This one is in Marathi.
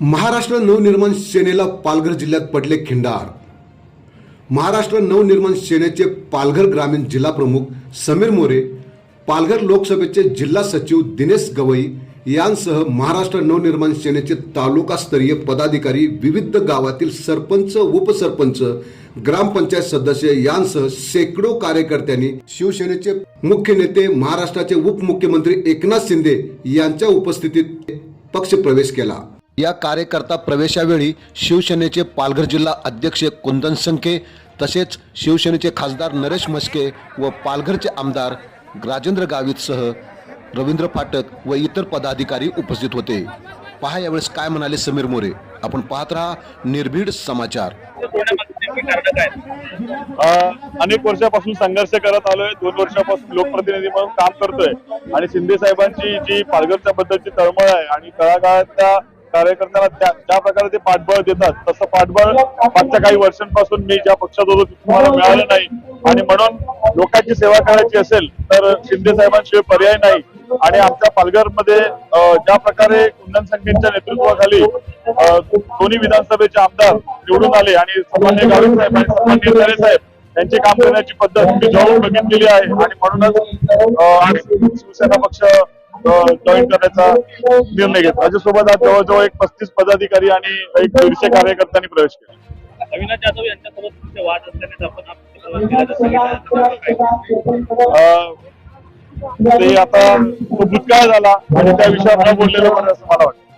महाराष्ट्र नवनिर्माण सेनेला पालघर जिल्ह्यात पडले खिंडार. महाराष्ट्र नवनिर्माण सेनेचे पालघर ग्रामीण जिल्हा प्रमुख समीर मोरे पालघर लोकसभेचे जिल्हा सचिव दिनेश गवई यांसह महाराष्ट्र नवनिर्माण सेनेचे तालुकास्तरीय पदाधिकारी विविध गावातील सरपंच उपसरपंच ग्रामपंचायत सदस्य यांसह शेकडो कार्यकर्त्यांनी शिवसेनेचे मुख्य नेते महाराष्ट्राचे उपमुख्यमंत्री एकनाथ शिंदे यांच्या उपस्थितीत पक्षप्रवेश केला. या कार्यकर्ता प्रवेशावेळी शिवसेनेचे पालघर जिल्हा अध्यक्ष कुंदन संखे तसेच शिवसेनेचे खासदार नरेश मस्के व पालघरचे आमदार राजेंद्र गावितसह रवींद्र फाटक व इतर पदाधिकारी उपस्थित होते. पहा यावेळेस काय म्हणाले समीर मोरे. आपण पाहत राहा निर्भीड समाचार. अनेक वर्षापासून संघर्ष करत आलोय. दोन वर्षापासून लोकप्रतिनिधी म्हणून काम करतोय. आणि शिंदे साहेबांची जी पालघरच्या बद्दलची तळमळ आहे आणि तळागाळातल्या कार्यकर्त्याला त्या ज्या प्रकारे ते पाठबळ देतात तसं पाठबळ मागच्या काही वर्षांपासून मी ज्या पक्षात होतो तुम्हाला मिळालं नाही. आणि म्हणून लोकांची सेवा करायची असेल तर शिंदे साहेबांशिवाय पर्याय नाही. आणि आमच्या पालघरमध्ये ज्या प्रकारे कुंदन संख्येच्या नेतृत्वाखाली दोन्ही विधानसभेचे आमदार निवडून आले आणि सन्मान्य गावित साहेब आणि सन्मान्य खरे साहेब यांचे काम करण्याची पद्धत मी जाऊन बघितलेली आहे. आणि म्हणूनच शिवसेना पक्ष जॉईन करण्याचा निर्णय घेतला. माझ्यासोबत आज जवळजवळ एक पस्तीस पदाधिकारी आणि एक दीडशे कार्यकर्त्यांनी प्रवेश केला. अविनाश जाधव यांच्यासोबत वाद असल्याने आपण ते आता तो भूतकाळ झाला आणि त्या विषयावर बोललेलं बरं असं मला वाटतं.